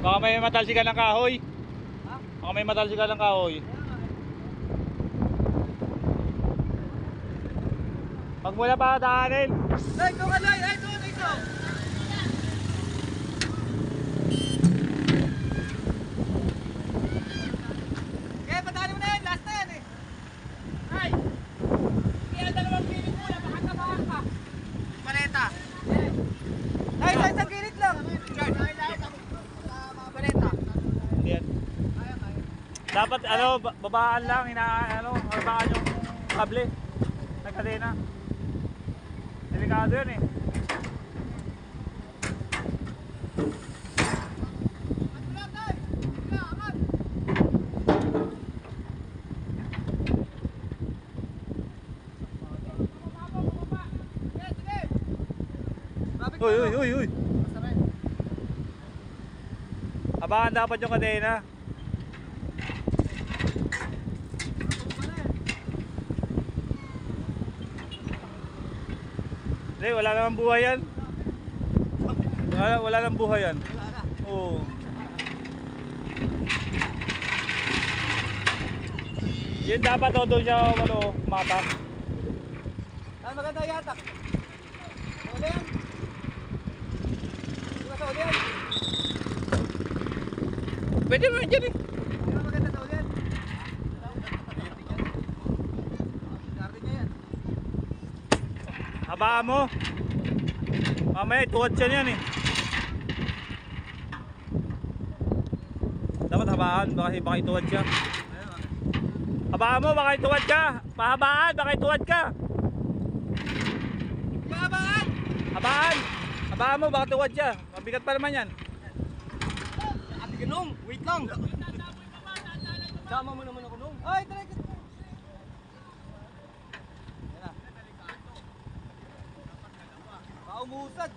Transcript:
may matalsikan ng kahoy. Ha? Baka may matalsikan ng kahoy. Pag mula pa daanin. Ay, ito ka na! Ay, ito! Ito! Kaya padali mo na yan! Last na yan eh! Ay! Kaya dalawang pilit muna, baka tabahan ka! Paleta! Ay, sa isang kilit lang! Paleta! Yan. Dapat ano, ba- babaan lang, ina ano, babaan yung kable. Ng kadena. Delikado yun eh. Uy, uy, uy, uy. Abangan dapat yung kadena. Hindi, wala namang buhay yan. Wala, wala namang buhay yan. Oo. Yun dapat o doon siya ano, matak. Ah, maganda yata. Uli yan. Uli yan? Pwede mo yan eh. Di ba maganda sa uli yan? Garden niya yan. Habaan mo. Mamaya tuwad siya niyan eh. Dapat habaan, baka, baka ituwad siya. Habaan mo, baka ituwad ka. Pahabaan, baka ituwad ka. Babaan! Habaan. Habaan mo, baka tuwad siya. Mabigat pa naman yan. Ate Ganong, wait lang. Sama mo naman ako nung. Ay, talaga. umusad.